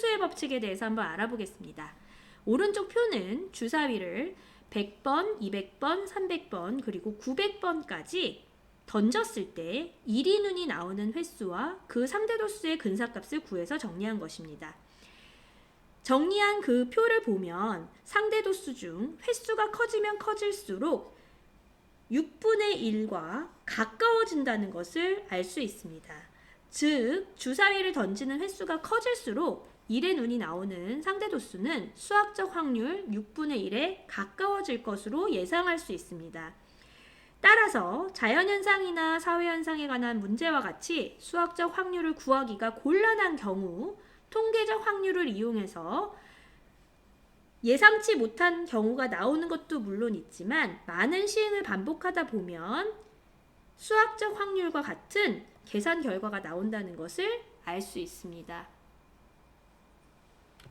상수의 법칙에 대해서 한번 알아보겠습니다. 오른쪽 표는 주사위를 100번, 200번, 300번, 그리고 900번까지 던졌을 때 1이 눈이 나오는 횟수와 그 상대도수의 근사값을 구해서 정리한 것입니다. 정리한 그 표를 보면 상대 도수 중 횟수가 커지면 커질수록 6분의 1과 가까워진다는 것을 알 수 있습니다. 즉, 주사위를 던지는 횟수가 커질수록 1의 눈이 나오는 상대 도수는 수학적 확률 6분의 1에 가까워질 것으로 예상할 수 있습니다. 따라서 자연현상이나 사회현상에 관한 문제와 같이 수학적 확률을 구하기가 곤란한 경우 통계적 확률을 이용해서 예상치 못한 경우가 나오는 것도 물론 있지만 많은 시행을 반복하다 보면 수학적 확률과 같은 계산 결과가 나온다는 것을 알 수 있습니다.